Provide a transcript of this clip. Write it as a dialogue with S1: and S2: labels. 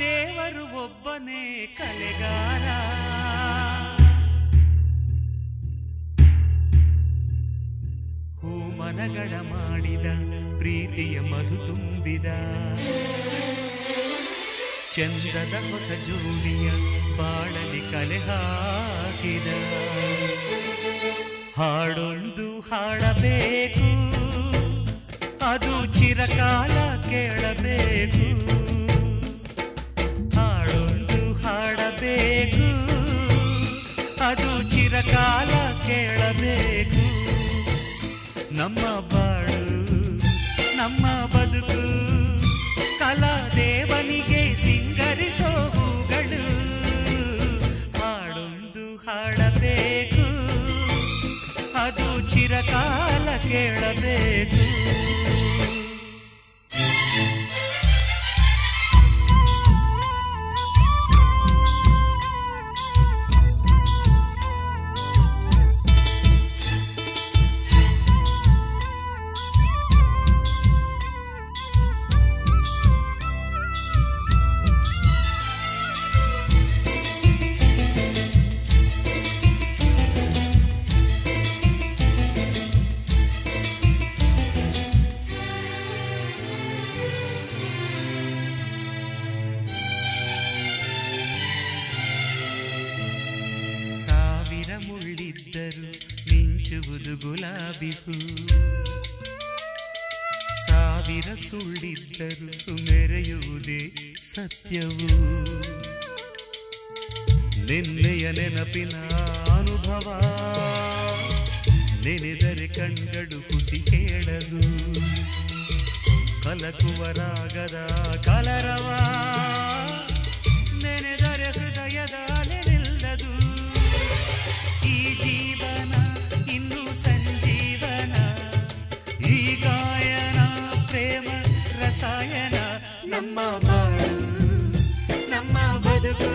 S1: ದೇವರು ಒಬ್ಬನೇ ಕಲೆಗಾರ. ಹೂಮನಗಳ ಮಾಡಿದ ಪ್ರೀತಿಯ ಮಧು ತುಂಬಿದ. ಚಂದದ ಹೊಸ ಜೋಡಿಯ ಬಾಳಲಿ ಕಲೆ ಹಾಕಿದ. ಹಾಡೊಂದು ಹಾಡಬೇಕು, ಅದು ಚಿರಕಾಲ ಕೇಳಬೇಕು. ಹಾಡಬೇಕು ಮುಳ್ಳಿದ್ದರು ಮಿಂಚುವುದು ಗುಲಾಬಿ ಹೂ ಸಾವಿರ ಸುಳ್ಳಿದ್ದರು ಮೆರೆಯುವುದೇ ಸತ್ಯವು. ನಿನ್ನೆಯ ನೆನಪಿನ ಅನುಭವ, ನೆನೆದರೆ ಕಣ್ಗಳು ಹುಸಿ ಹೇಳದು. ಕಲಕುವ ರಾಗದ ಕಲರವ ನಮ್ಮ ಬಾಳು ನಮ್ಮ ಬದುಕು